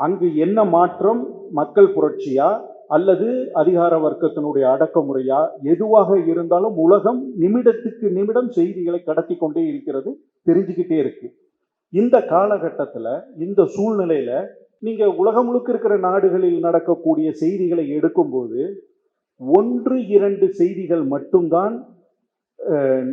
அங்கு என்ன மாற்றம் மக்கள் புரட்சியா அல்லது அதிகார வர்க்கத்தினுடைய அடக்குமுறையா? எதுவாக இருந்தாலும் உலகம் நிமிடத்துக்கு நிமிடம் செய்திகளை கடத்தி கொண்டே இருக்கிறது தெரிஞ்சுக்கிட்டே இருக்கு. இந்த காலகட்டத்தில் இந்த சூழ்நிலையில நீங்க உலகம் முழுக்க இருக்கிற நாடுகளில் நடக்கக்கூடிய செய்திகளை எடுக்கும்போது ஒன்று இரண்டு செய்திகள் மட்டும்தான்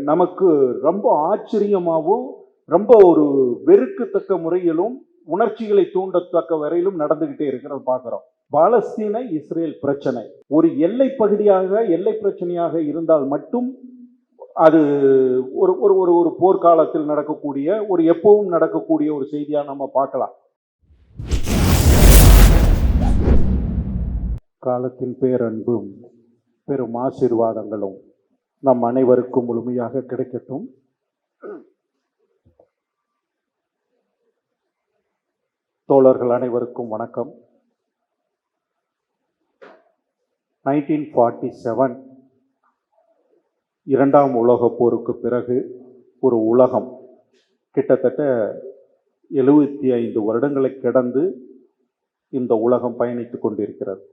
நமக்கு ரொம்ப ஆச்சரியமாகவும் ரொம்ப ஒரு வெறுக்கத்தக்க முறையிலும் உணர்ச்சிகளை தூண்டத்தக்க வரையிலும் நடந்துகிட்டே இருக்கிறத பார்க்குறோம். பாலஸ்தீன இஸ்ரேல் பிரச்சனை. ஒரு எல்லை பகுதியாக எல்லை பிரச்சனையாக இருந்தால் மட்டும் அது ஒரு ஒரு ஒரு ஒரு போர்க்காலத்தில் நடக்கக்கூடிய ஒரு எப்பவும் நடக்கக்கூடிய ஒரு செய்தியாக நம்ம பார்க்கலாம். காலத்தின் பேரன்பும் பெரும் ஆசீர்வாதங்களும் நம் அனைவருக்கும் முழுமையாக கிடைக்கட்டும். தோழர்கள் அனைவருக்கும் வணக்கம். நைன்டீன் ஃபார்ட்டி செவன் இரண்டாம் உலகப் போருக்கு பிறகு ஒரு உலகம் கிட்டத்தட்ட எழுபத்தி ஐந்து வருடங்களை கடந்து இந்த உலகம் பயணித்துக் கொண்டிருக்கிறது.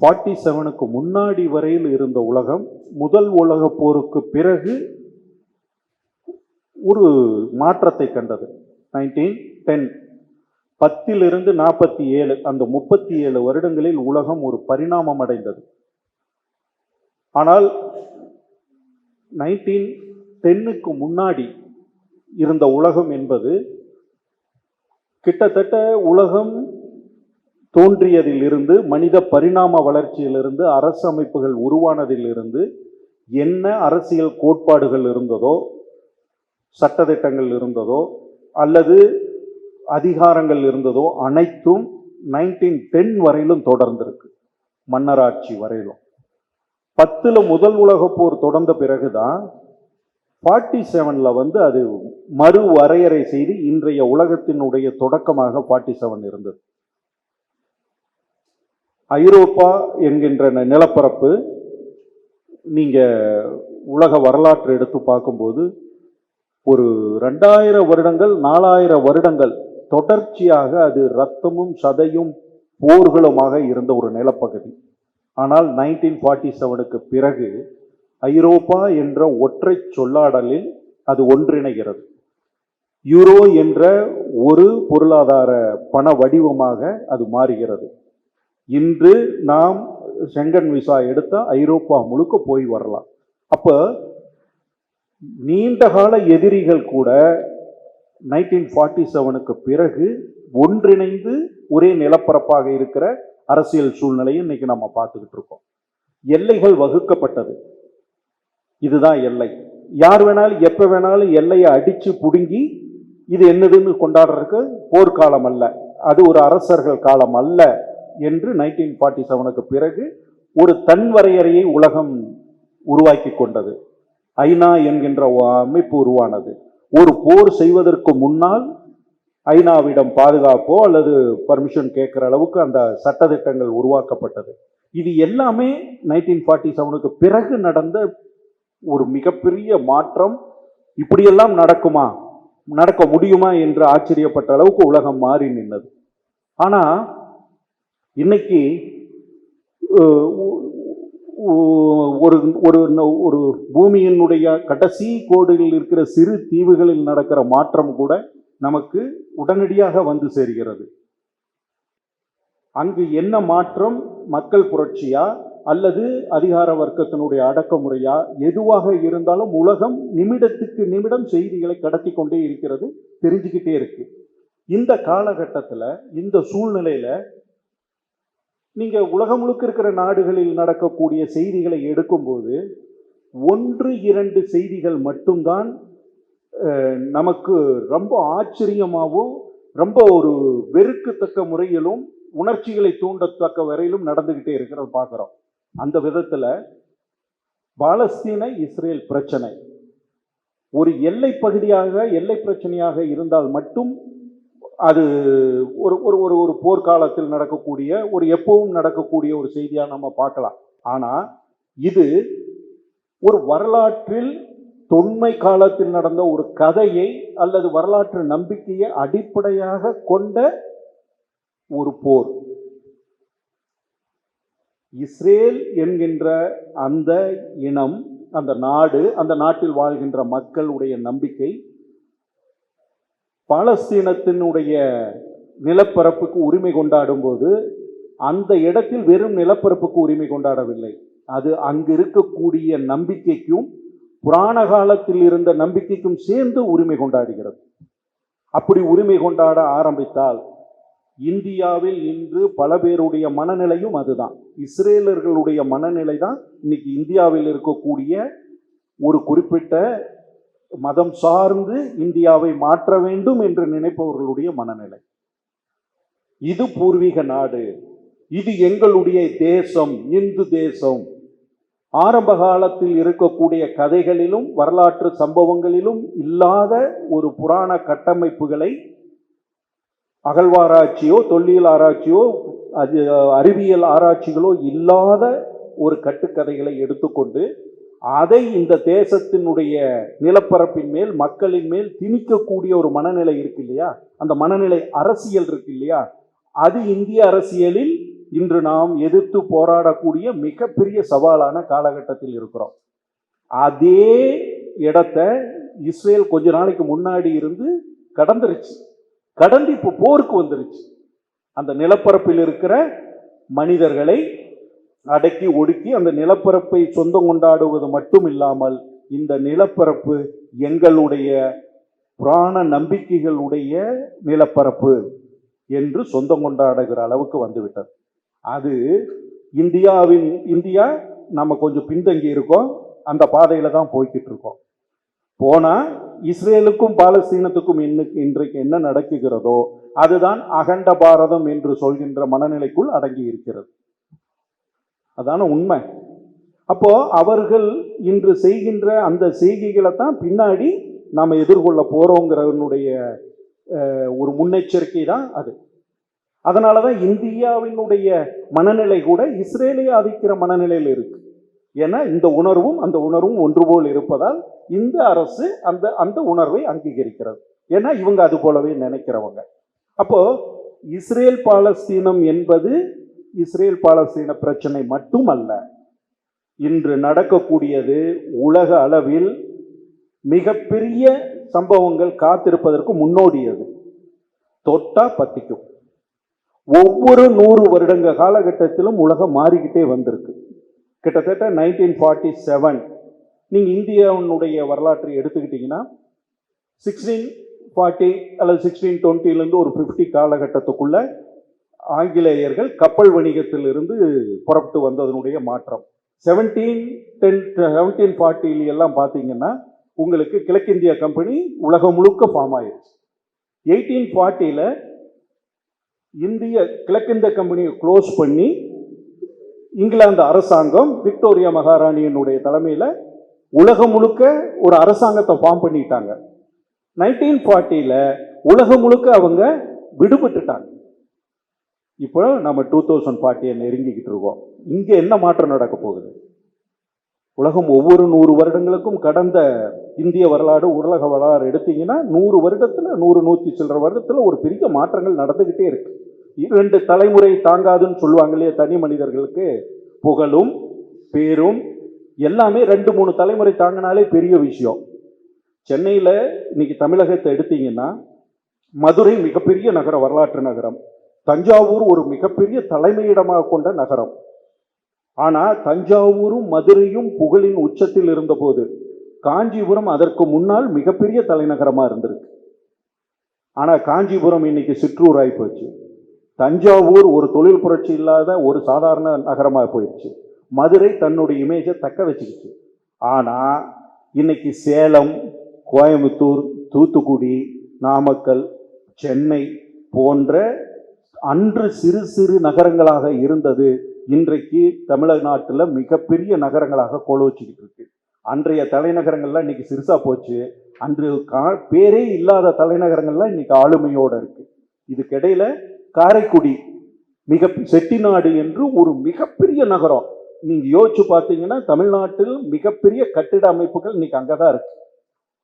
ஃபார்ட்டி செவனுக்கு முன்னாடி வரையில் இருந்த உலகம் முதல் உலகப் போருக்கு பிறகு ஒரு மாற்றத்தை கண்டது. நைன்டீன் டென் பத்திலிருந்து நாற்பத்தி ஏழு அந்த முப்பத்தி ஏழு வருடங்களில் உலகம் ஒரு பரிணாமம் அடைந்தது ஆனால் நைன்டீன் டென்னுக்கு முன்னாடி இருந்த உலகம் என்பது கிட்டத்தட்ட உலகம் தோன்றியதிலிருந்து மனித பரிணாம வளர்ச்சியிலிருந்து அரசு அமைப்புகள் உருவானதிலிருந்து என்ன அரசியல் கோட்பாடுகள் இருந்ததோ சட்டத்திட்டங்கள் இருந்ததோ அல்லது அதிகாரங்கள் இருந்ததோ அனைத்தும் நைன்டீன் டென் வரையிலும் தொடர்ந்திருக்கு. மன்னராட்சி வரையிலும். பத்தில் முதல் உலகப் போர் தொடர்ந்த பிறகுதான் ஃபார்ட்டி செவனில் வந்து அது மறு வரையறை செய்து இன்றைய உலகத்தினுடைய தொடக்கமாக ஃபார்ட்டி செவன் இருந்தது. ஐரோப்பா என்கின்ற ந- நிலப்பரப்பு நீங்கள் உலக வரலாற்று எடுத்து பார்க்கும்போது ஒரு ரெண்டாயிரம் வருடங்கள் நாலாயிரம் வருடங்கள் தொடர்ச்சியாக அது ரத்தமும் சதையும் போர்களுமாக இருந்த ஒரு நிலப்பகுதி. ஆனால் நைன்டீன் ஃபார்ட்டி செவனுக்கு பிறகு ஐரோப்பா என்ற ஒற்றை சொல்லாடலில் அது ஒன்றிணைகிறது. யூரோ என்ற ஒரு பொருளாதார பண வடிவமாக அது மாறுகிறது. இன்று நாம் செங்கன் விசா எடுத்தால் ஐரோப்பா முழுக்க போய் வரலாம். அப்போ நீண்டகால எதிரிகள் கூட நைன்டீன் ஃபார்ட்டி செவனுக்கு பிறகு ஒன்றிணைந்து ஒரே நிலப்பரப்பாக இருக்கிற அரசியல் சூழ்நிலையை இன்னைக்கு நம்ம பார்த்துக்கிட்டு இருக்கோம். எல்லைகள் வகுக்கப்பட்டது. இதுதான் எல்லை. யார் வேணாலும் எப்போ வேணாலும் எல்லையை அடித்து பிடுங்கி இது என்னதுன்னு கொண்டாடுறதுக்கு போர்க்காலம் அல்ல. அது ஒரு அரசர்கள் காலம் அல்ல என்று நைன்டீன் ஃபார்ட்டி செவனுக்கு பிறகு ஒரு தன்வரையறையை உலகம் உருவாக்கி கொண்டது. ஐநா என்கின்ற அமைப்பு உருவானது. ஒரு போர் செய்வதற்கு முன்னால் ஐநாவிடம் பாதுகாப்போ அல்லது பர்மிஷன் கேட்குற அளவுக்கு அந்த சட்டத்திட்டங்கள் உருவாக்கப்பட்டது. இது எல்லாமே நைன்டீன் ஃபார்ட்டி செவனுக்கு பிறகு நடந்த ஒரு மிகப்பெரிய மாற்றம். இப்படியெல்லாம் நடக்குமா? நடக்க முடியுமா என்று ஆச்சரியப்பட்ட அளவுக்கு உலகம் மாறி நின்னது. ஆனால் இன்னைக்கு ஒரு ஒரு ஒரு பூமியினுடைய கடைசி கோடுகளில் இருக்கிற சிறு தீவுகளில் நடக்கிற மாற்றம் கூட நமக்கு உடனடியாக வந்து சேர்கிறது. அங்கு என்ன மாற்றம்? மக்கள் புரட்சியா? அல்லது அதிகார வர்க்கத்தினுடைய அடக்குமுறையா? எதுவாக இருந்தாலும் உலகம் நிமிடத்துக்கு நிமிடம் செய்திகளை கடத்தி கொண்டே இருக்கிறது தெரிஞ்சுக்கிட்டே இருக்கு. இந்த காலகட்டத்தில் இந்த சூழ்நிலையில நீங்கள் உலகம் முழுக்க இருக்கிற நாடுகளில் நடக்கக்கூடிய செய்திகளை எடுக்கும்போது ஒன்று இரண்டு செய்திகள் மட்டும்தான் நமக்கு ரொம்ப ஆச்சரியமாகவும் ரொம்ப ஒரு வெறுக்கத்தக்க முறையிலும் உணர்ச்சிகளை தூண்டத்தக்க வரையிலும் நடந்துக்கிட்டே இருக்கிறத பார்க்குறோம். அந்த விதத்தில் பாலஸ்தீன இஸ்ரேல் பிரச்சனை. ஒரு எல்லை பகுதியாக எல்லை பிரச்சனையாக இருந்தால் மட்டும் அது ஒரு ஒரு ஒரு ஒரு போர்க்காலத்தில் நடக்கக்கூடிய ஒரு எப்பவும் நடக்கக்கூடிய ஒரு செய்தியாக நம்ம பார்க்கலாம். ஆனால் இது ஒரு வரலாற்றில் தொன்மை காலத்தில் நடந்த ஒரு கதையை அல்லது வரலாற்று நம்பிக்கையை அடிப்படையாக கொண்ட ஒரு போர். இஸ்ரேல் என்கின்ற அந்த இனம் அந்த நாடு அந்த நாட்டில் வாழ்கின்ற மக்களுடைய நம்பிக்கை பாலஸ்தீனத்தினுடைய நிலப்பரப்புக்கு உரிமை கொண்டாடும் போது அந்த இடத்தில் வெறும் நிலப்பரப்புக்கு உரிமை கொண்டாடவில்லை. அது அங்கு இருக்கக்கூடிய நம்பிக்கைக்கும் புராண காலத்தில் இருந்த நம்பிக்கைக்கும் சேர்ந்து உரிமை கொண்டாடுகிறது. அப்படி உரிமை கொண்டாட ஆரம்பித்தால் இந்தியாவில் இன்று பல பேருடைய மனநிலையும் அதுதான். இஸ்ரேலர்களுடைய மனநிலை தான் இன்னைக்கு இந்தியாவில் இருக்கக்கூடிய ஒரு குறிப்பிட்ட மதம் சார்ந்து இந்தியாவை மாற்ற வேண்டும் என்று நினைப்பவர்களுடைய மனநிலை. இது பூர்வீக நாடு. இது எங்களுடைய தேசம் இந்து தேசம். ஆரம்ப காலத்தில் இருக்கக்கூடிய கதைகளிலும் வரலாற்று சம்பவங்களிலும் இல்லாத ஒரு புராண கட்டமைப்புகளை அகழ்வாராய்ச்சியோ தொல்லியல் ஆராய்ச்சியோ அது அறிவியல் ஆராய்ச்சிகளோ இல்லாத ஒரு கட்டுக்கதைகளை எடுத்துக்கொண்டு அதை இந்த தேசத்தினுடைய நிலப்பரப்பின் மேல் மக்களின் மேல் திணிக்கக்கூடிய ஒரு மனநிலை இருக்கு இல்லையா? அந்த மனநிலை அரசியல் இருக்கு இல்லையா? அது இந்திய அரசியலில் இன்று நாம் எதிர்த்து போராடக்கூடிய மிகப்பெரிய சவாலான காலகட்டத்தில் இருக்கிறோம். அதே இடத்த இஸ்ரேல் கொஞ்ச நாளைக்கு முன்னாடி இருந்து கடந்துருச்சு. கடந்து இப்போ போருக்கு வந்துருச்சு. அந்த நிலப்பரப்பில் இருக்கிற மனிதர்களை அடக்கி ஒடுக்கி அந்த நிலப்பரப்பை சொந்தம் கொண்டாடுவது மட்டும் இல்லாமல் இந்த நிலப்பரப்பு எங்களுடைய புராண நம்பிக்கைகளுடைய நிலப்பரப்பு என்று சொந்தம் கொண்டாடுகிற அளவுக்கு வந்துவிட்டது. அது இந்தியாவின் இந்தியா நம்ம கொஞ்சம் பின்தங்கி இருக்கோம் அந்த பாதையில் தான் போய்கிட்டு இருக்கோம். போனால் இஸ்ரேலுக்கும் பாலஸ்தீனத்துக்கும் இன்னைக்கு இன்றைக்கு என்ன நடக்குகிறதோ அதுதான் அகண்ட பாரதம் என்று சொல்கின்ற மனநிலைக்குள் அடங்கி இருக்கிறது. அதான உண்மை. அப்போ அவர்கள் இன்று செய்கின்ற அந்த செய்கைகளை தான் பின்னாடி நாம் எதிர்கொள்ள போகிறோங்கிறவனுடைய ஒரு முன்னெச்சரிக்கை தான் அது. அதனால தான் இந்தியாவினுடைய மனநிலை கூட இஸ்ரேலிய ஆதிக்கிற மனநிலையில் இருக்கு. ஏன்னா இந்த உணர்வும் அந்த உணர்வும் ஒன்று போல் இருப்பதால் இந்த அரசு அந்த அந்த உணர்வை அங்கீகரிக்கிறது. ஏன்னா இவங்க அது போலவே நினைக்கிறவங்க. அப்போ இஸ்ரேல் பாலஸ்தீனம் என்பது இஸ்ரேல் பாலஸ்தீன பிரச்சனை மட்டுமல்ல இன்று நடக்கக்கூடியது உலக அளவில் மிகப்பெரிய சம்பவங்கள் காத்திருப்பதற்கு முன்னோடியது. தொட்டா பத்திக்கும். ஒவ்வொரு நூறு வருடங்க காலகட்டத்திலும் உலகம் மாறிக்கிட்டே வந்திருக்கு. கிட்டத்தட்ட நைன்டீன் ஃபார்ட்டி செவன் நீங்கள் இந்தியாவினுடைய வரலாற்றை எடுத்துக்கிட்டிங்கன்னா சிக்ஸ்டீன் ஃபார்ட்டி அல்லது சிக்ஸ்டீன் டுவெண்ட்டிலேருந்து ஒரு ஃபிஃப்டி காலகட்டத்துக்குள்ளே ஆங்கிலேயர்கள் கப்பல் வணிகத்திலிருந்து புறப்பட்டு வந்ததனுடைய மாற்றம். செவன்டீன் டென் செவன்டீன் ஃபார்ட்டில எல்லாம் பார்த்தீங்கன்னா உங்களுக்கு கிழக்கிந்திய கம்பெனி உலகம் முழுக்க ஃபார்ம் ஆயிடுச்சு எயிட்டீன் ஃபார்ட்டியில் இந்திய கிழக்கிந்திய கம்பெனியை க்ளோஸ் பண்ணி இங்கிலாந்து அரசாங்கம் விக்டோரியா மகாராணியினுடைய தலைமையில் உலகம் முழுக்க ஒரு அரசாங்கத்தை ஃபார்ம் பண்ணிட்டாங்க. நைன்டீன் ஃபார்ட்டியில் உலகம் முழுக்க அவங்க விடுபட்டுட்டாங்க. இப்போ நம்ம டூ தௌசண்ட் ஃபார்ட்டியை நெருங்கிக்கிட்டு இருக்கோம். இங்கே என்ன மாற்றம் நடக்க போகுது? உலகம் ஒவ்வொரு நூறு வருடங்களுக்கும் கடந்த இந்திய வரலாறு உலக வரலாறு எடுத்தீங்கன்னா நூறு வருடத்தில் நூறு நூற்றி சில்லற வருடத்தில் ஒரு பெரிய மாற்றங்கள் நடந்துக்கிட்டே இருக்கு. இரண்டு தலைமுறை தாங்காதுன்னு சொல்லுவாங்க இல்லையா தனி மனிதர்களுக்கு. புகழும் பேரும் எல்லாமே ரெண்டு மூணு தலைமுறை தாங்கினாலே பெரிய விஷயம். சென்னையில் இன்னைக்கு தமிழகத்தை எடுத்தீங்கன்னா மதுரை மிகப்பெரிய நகரம் வரலாற்று நகரம். தஞ்சாவூர் ஒரு மிகப்பெரிய தலைமையிடமாக கொண்ட நகரம். ஆனால் தஞ்சாவூரும் மதுரையும் புகழின் உச்சத்தில் இருந்தபோது காஞ்சிபுரம் அதற்கு முன்னால் மிகப்பெரிய தலைநகரமாக இருந்திருக்கு. ஆனால் காஞ்சிபுரம் இன்னைக்கு சிற்றூராகி போச்சு. தஞ்சாவூர் ஒரு தொழில் புரட்சி இல்லாத ஒரு சாதாரண நகரமாக போயிடுச்சு மதுரை தன்னுடைய இமேஜை தக்க வச்சுக்கிச்சு. ஆனால் இன்னைக்கு சேலம் கோயம்புத்தூர் தூத்துக்குடி நாமக்கல் சென்னை போன்ற அன்று சிறு சிறு நகரங்களாக இருந்தது. இன்றைக்கு தமிழ்நாட்டில் மிகப்பெரிய நகரங்களாக கோலோச்சிக்கிட்டு இருக்கு. அன்றைய தலைநகரங்கள்லாம் இன்னைக்கு சிறுசா போச்சு. அன்று கா பேரே இல்லாத தலைநகரங்கள்லாம் இன்னைக்கு ஆளுமையோட இருக்கு. இதுக்கிடையில காரைக்குடி மிக செட்டிநாடு என்று ஒரு மிகப்பெரிய நகரம். நீங்க யோசிச்சு பார்த்தீங்கன்னா தமிழ்நாட்டில் மிகப்பெரிய கட்டிட அமைப்புகள் இன்னைக்கு அங்கதான் இருக்கு.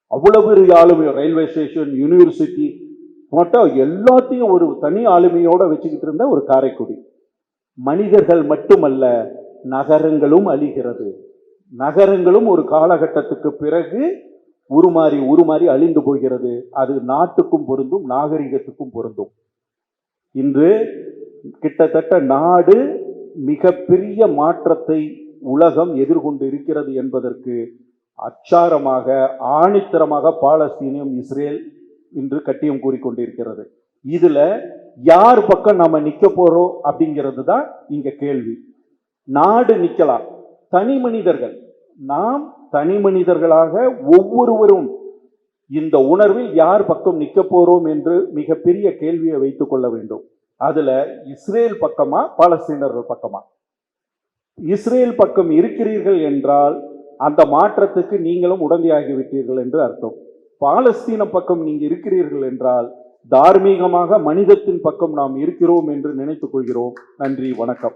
அவ்வளவு பெரிய ஆளுமை ரயில்வே ஸ்டேஷன் யூனிவர்சிட்டி மட்டும் எல்லாத்தையும் ஒரு தனி ஆளுமையோடு வச்சுக்கிட்டு இருந்த ஒரு காரைக்குடி. மனிதர்கள் மட்டுமல்ல நகரங்களும் அழிகிறது. நகரங்களும் ஒரு காலகட்டத்துக்கு பிறகு உருமாறி உருமாறி அழிந்து போகிறது. அது நாட்டுக்கும் பொருந்தும் நாகரிகத்துக்கும் பொருந்தும். இன்று கிட்டத்தட்ட நாடு மிகப்பெரிய மாற்றத்தை உலகம் எதிர்கொண்டு இருக்கிறது என்பதற்கு அச்சாரமாக ஆணித்தரமாக பாலஸ்தீனியம் இஸ்ரேல் இன்று கட்டியம் கூறிக்கொண்டிருக்கிறது. இதுல யார் பக்கம் நம்ம நிக்க போறோம் அப்படிங்கிறது தான் இங்க கேள்வி. நாடு நிக்கலாம். தனி மனிதர்கள். நாம் தனி மனிதர்களாக ஒவ்வொருவரும் இந்த உணர்வில் யார் பக்கம் நிக்க போறோம் என்று மிகப்பெரிய கேள்வியை வைத்துக் கொள்ள வேண்டும். அதுல இஸ்ரேல் பக்கமா பாலஸ்தீனர்கள் பக்கமா? இஸ்ரேல் பக்கம் இருக்கிறீர்கள் என்றால் அந்த மாற்றத்துக்கு நீங்களும் உடந்தையாகிவிட்டீர்கள் என்று அர்த்தம். பாலஸ்தீன பக்கம் நீங்க இருக்கிறீர்கள் என்றால் தார்மீகமாக மனிதத்தின் பக்கம் நாம் இருக்கிறோம் என்று நினைத்துக் கொள்கிறோம். நன்றி வணக்கம்.